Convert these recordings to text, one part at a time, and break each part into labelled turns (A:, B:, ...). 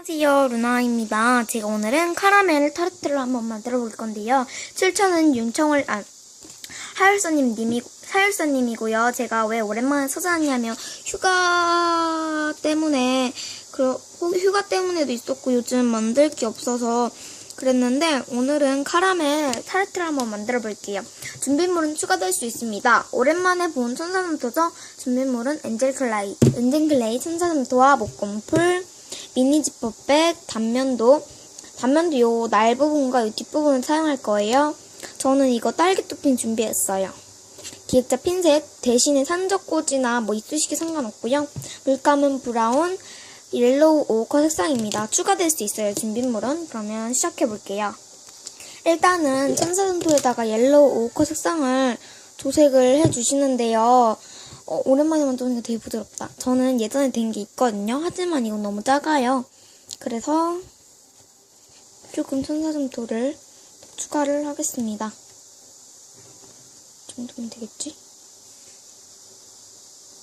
A: 안녕하세요 루나입니다. 제가 오늘은 카라멜 타르트를 한번 만들어 볼 건데요. 출처는 윤청을 아 하율서님 님이 하율서님이고요. 제가 왜 오랜만에 찾아왔냐면 휴가 때문에 그 휴가 때문에도 있었고 요즘 만들 게 없어서 그랬는데 오늘은 카라멜 타르트를 한번 만들어 볼게요. 준비물은 추가될 수 있습니다. 오랜만에 본 천사점토죠? 준비물은 엔젤클레이, 엔젤 클레이 천사점토와 목공풀, 미니 지퍼백, 단면도, 단면도 요 날 부분과 요 뒷부분을 사용할 거예요. 저는 이거 딸기 토핑 준비했어요. 기획자 핀셋 대신에 산적꽂이나 뭐 이쑤시개 상관없고요. 물감은 브라운, 옐로우 오커 색상입니다. 추가될 수 있어요. 준비물은 그러면 시작해 볼게요. 일단은 천사점토에다가 옐로우 오커 색상을 도색을 해주시는데요. 어, 오랜만에 만져보니까 되게 부드럽다. 저는 예전에 된 게 있거든요. 하지만 이건 너무 작아요. 그래서 조금 천사점토를 추가를 하겠습니다. 이 정도면 되겠지?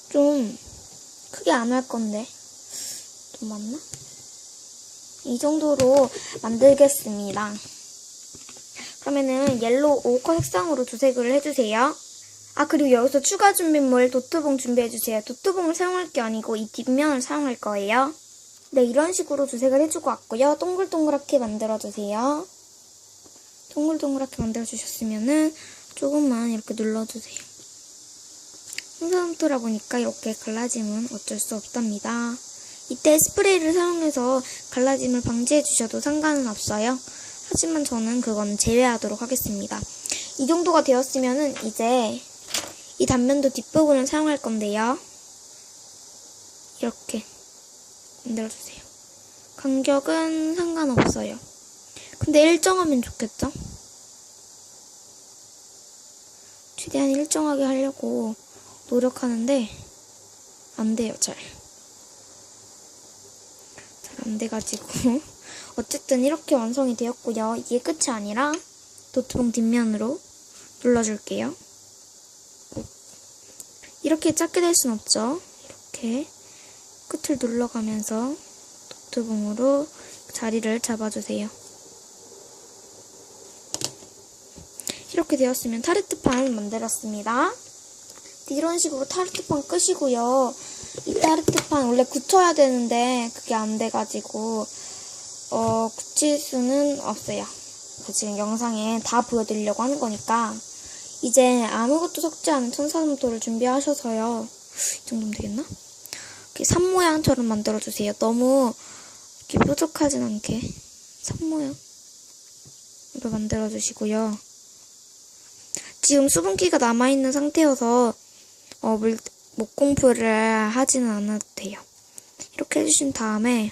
A: 좀 크게 안 할 건데. 좀 맞나? 이 정도로 만들겠습니다. 그러면은 옐로우 오커 색상으로 주색을 해주세요. 아 그리고 여기서 추가 준비물 도트봉 준비해주세요. 도트봉을 사용할 게 아니고 이 뒷면을 사용할 거예요. 네 이런 식으로 주색을 해주고 왔고요. 동글동글하게 만들어주세요. 동글동글하게 만들어주셨으면은 조금만 이렇게 눌러주세요. 홍사함토라 보니까 이렇게 갈라짐은 어쩔 수 없답니다. 이때 스프레이를 사용해서 갈라짐을 방지해 주셔도 상관은 없어요. 하지만 저는 그건 제외하도록 하겠습니다. 이 정도가 되었으면은 이제 이 단면도 뒷부분을 사용할 건데요. 이렇게 만들어주세요. 간격은 상관없어요. 근데 일정하면 좋겠죠? 최대한 일정하게 하려고 노력하는데 안 돼요, 잘. 잘 안 돼가지고 어쨌든 이렇게 완성이 되었고요. 이게 끝이 아니라 노트북 뒷면으로 눌러줄게요. 이렇게 작게 될 순 없죠. 이렇게 끝을 눌러가면서 노트북으로 자리를 잡아주세요. 이렇게 되었으면 타르트판 만들었습니다. 이런 식으로 타르트판 끄시고요. 이 타르트판 원래 굳혀야 되는데 그게 안 돼가지고 어 굳힐 수는 없어요. 그 지금 영상에 다 보여드리려고 하는 거니까 이제 아무것도 섞지 않은 천사점토를 준비하셔서요. 이 정도면 되겠나? 이렇게 산 모양처럼 만들어주세요. 너무 이렇게 뾰족하진 않게 산 모양으로 만들어주시고요. 지금 수분기가 남아있는 상태여서 어, 물, 목공풀을 하지는 않아도 돼요. 이렇게 해주신 다음에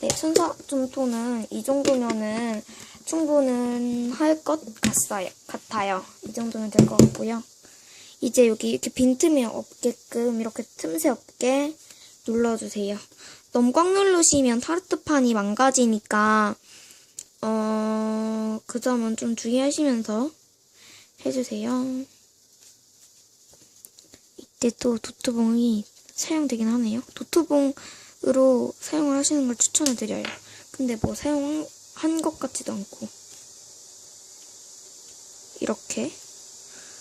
A: 네, 천사점토는 이 정도면은 충분은 할 것 같아요. 같아요. 이 정도면 될 것 같고요. 이제 여기 이렇게 빈틈이 없게끔 이렇게 틈새 없게 눌러주세요. 너무 꽉 누르시면 타르트판이 망가지니까 어, 그 점은 좀 주의하시면서 해주세요. 이때 또 도트봉이 사용되긴 하네요. 도트봉으로 사용을 하시는 걸 추천해드려요. 근데 뭐 사용 한 것 같지도 않고. 이렇게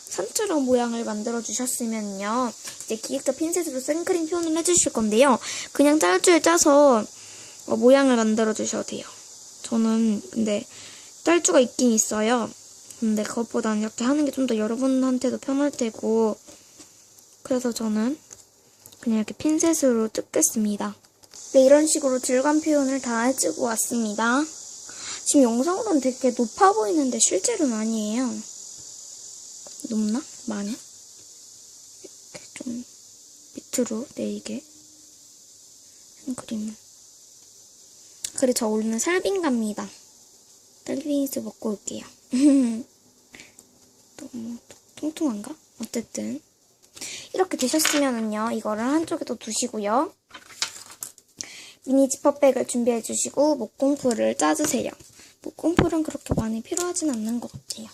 A: 산처럼 모양을 만들어 주셨으면요. 이제 기획자 핀셋으로 생크림 표현을 해주실 건데요. 그냥 짤줄 짜서 어, 모양을 만들어 주셔도 돼요. 저는 근데 짤주가 있긴 있어요. 근데 그것보다는 이렇게 하는 게 좀 더 여러분한테도 편할 테고 그래서 저는 그냥 이렇게 핀셋으로 뜯겠습니다. 네 이런 식으로 질감 표현을 다 해주고 왔습니다 지금 영상으로는 되게 높아 보이는데 실제로는 아니에요. 높나? 많이? 이렇게 좀 밑으로 내리게 생크림을. 그래 저 오늘 살빈 갑니다. 딸기빙수 먹고 올게요. 너무 통통한가? 어쨌든 이렇게 되셨으면은요 이거를 한쪽에 또 두시고요. 미니 지퍼백을 준비해 주시고 목공풀을 짜주세요. 목공풀은 그렇게 많이 필요하진 않는 것 같아요.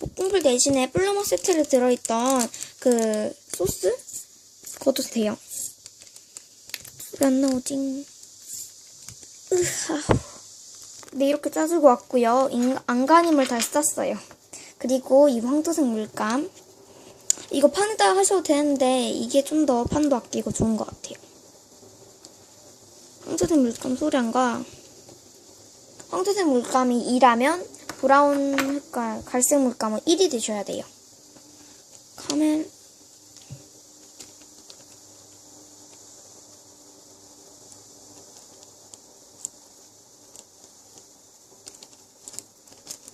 A: 목공풀 대신에 플러머 세트를 들어있던 그 소스? 그것도 돼요. 왜안 나오지? 으아. 네, 이렇게 짜주고 왔고요. 인- 안간힘을 다시 짰어요. 그리고 이 황토색 물감. 이거 판에다 하셔도 되는데 이게 좀 더 판도 아끼고 좋은 것 같아요. 황토색 물감 소량과 황토색 물감이 2라면 브라운 색깔 갈색 물감은 1이 드셔야 돼요. 카멜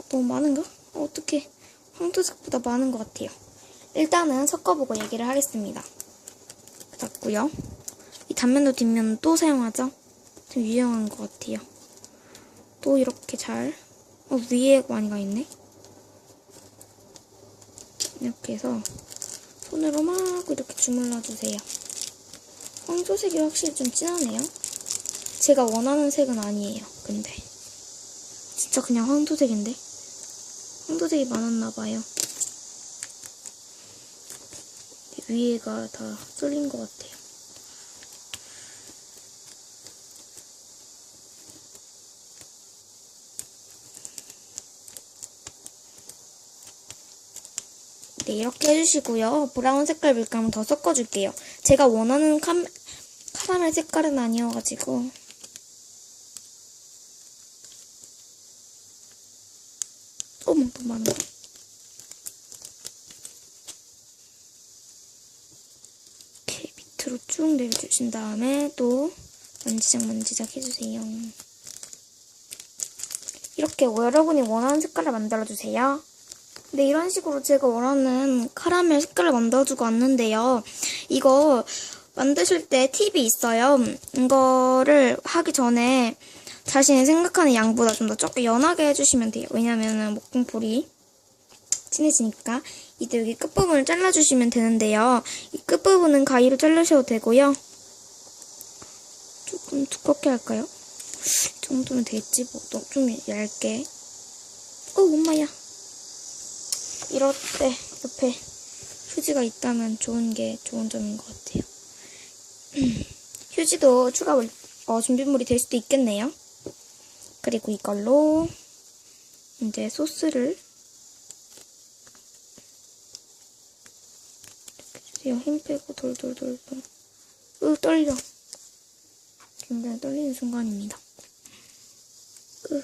A: 너무 많은가? 어, 어떡해. 황토색보다 많은 것 같아요. 일단은 섞어보고 얘기를 하겠습니다. 닫고요. 이 단면도 뒷면도 또 사용하죠? 좀 유용한 것 같아요. 또 이렇게 잘, 어, 위에 많이 가 있네? 이렇게 해서 손으로 막 이렇게 주물러 주세요. 황토색이 확실히 좀 진하네요. 제가 원하는 색은 아니에요. 근데 진짜 그냥 황토색인데 황토색이 많았나 봐요. 위에가 다 쏠린 것 같아요. 네, 이렇게 해주시고요. 브라운 색깔 물감을 더 섞어줄게요. 제가 원하는 카, 카라멜 색깔은 아니어가지고. 어머, 너무 많은데? 이렇게 밑으로 쭉 내려주신 다음에 또 만지작 만지작 해주세요. 이렇게 여러분이 원하는 색깔을 만들어주세요. 네, 이런 식으로 제가 원하는 카라멜 색깔을 만들어주고 왔는데요. 이거 만드실 때 팁이 있어요. 이거를 하기 전에 자신이 생각하는 양보다 좀 더 조금 연하게 해주시면 돼요. 왜냐면은 목공풀이 진해지니까. 이때 여기 끝부분을 잘라주시면 되는데요. 이 끝부분은 가위로 자르셔도 되고요. 조금 두껍게 할까요? 이 정도면 되겠지, 뭐. 너좀 얇게. 어, 엄마야. 이럴 때 옆에 휴지가 있다면 좋은 게 좋은 점인 것 같아요. 휴지도 추가 물- 어, 준비물이 될 수도 있겠네요. 그리고 이걸로 이제 소스를 이렇게 주세요. 힘 빼고 돌돌돌돌. 으 떨려. 굉장히 떨리는 순간입니다. 으.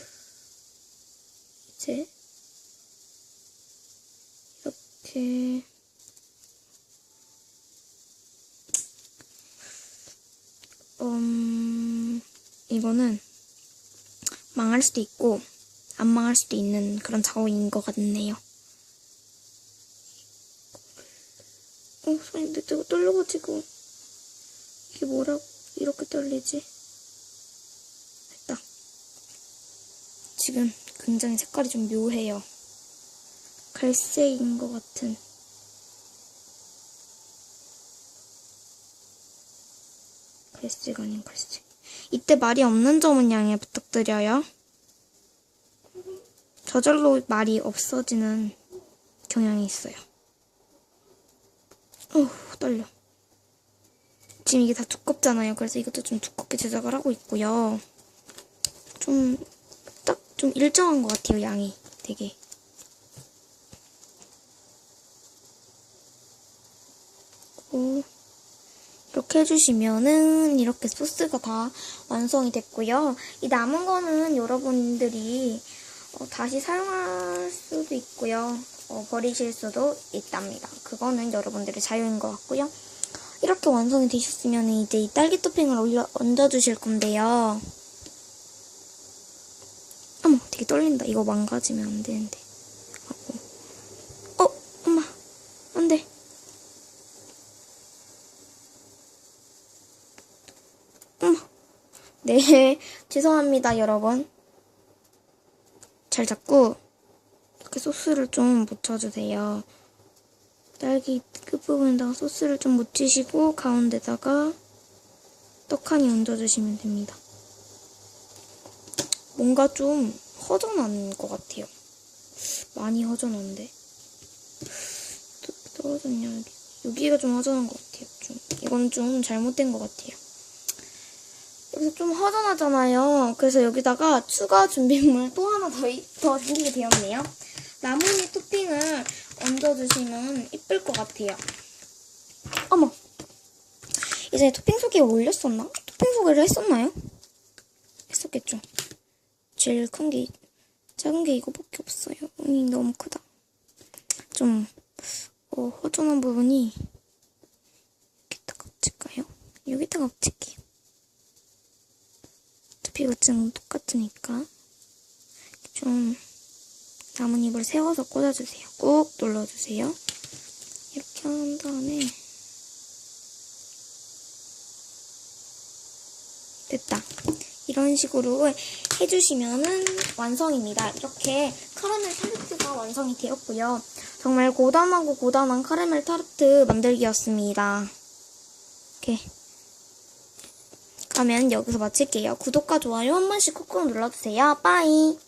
A: 이제 이렇게 음 이거는 망할 수도 있고 안 망할 수도 있는 그런 작업인 것 같네요. 어 손이 내 뜨고 떨려가지고 이게 뭐라고 이렇게 떨리지? 됐다. 지금 굉장히 색깔이 좀 묘해요. 갈색인 것 같은. 갈색 아닌 갈색. 이때 말이 없는 점은 양해 부탁드려요. 저절로 말이 없어지는 경향이 있어요. 어 떨려. 지금 이게 다 두껍잖아요. 그래서 이것도 좀 두껍게 제작을 하고 있고요. 좀, 딱좀 일정한 것 같아요, 양이. 되게. 오, 이렇게 해주시면은 이렇게 소스가 다 완성이 됐고요. 이 남은 거는 여러분들이 어, 다시 사용할 수도 있고요. 어, 버리실 수도 있답니다. 그거는 여러분들의 자유인 것 같고요. 이렇게 완성이 되셨으면 이제 이 딸기 토핑을 올려, 얹어주실 건데요. 어머, 되게 떨린다. 이거 망가지면 안 되는데. 하고. 어, 엄마. 안 돼. 어머. 네, 죄송합니다, 여러분. 잘 잡고, 이렇게 소스를 좀 묻혀주세요. 딸기 끝부분에다가 소스를 좀 묻히시고, 가운데다가 떡하니 얹어주시면 됩니다. 뭔가 좀 허전한 것 같아요. 많이 허전한데. 떨어졌냐, 여기. 여기가 좀 허전한 것 같아요. 좀. 이건 좀 잘못된 것 같아요. 그래서 좀 허전하잖아요. 그래서 여기다가 추가 준비물 또 하나 더, 이- 더 준비가 되었네요. 나뭇잎 토핑을 얹어주시면 이쁠 것 같아요. 어머! 이제 토핑 소개 올렸었나? 토핑 소개를 했었나요? 했었겠죠. 제일 큰 게, 작은 게 이거밖에 없어요. 이 너무 크다. 좀, 어, 허전한 부분이, 여기다가 붙일까요? 여기다가 붙일게요. 이것은 똑같으니까. 좀, 나뭇잎을 세워서 꽂아주세요. 꾹 눌러주세요. 이렇게 한 다음에, 됐다. 이런 식으로 해주시면은 완성입니다. 이렇게 카라멜 타르트가 완성이 되었고요. 정말 고단하고 고단한 카라멜 타르트 만들기였습니다. 이렇게. 그러면 여기서 마칠게요. 구독과 좋아요 한 번씩 꾹꾹 눌러주세요. 빠이!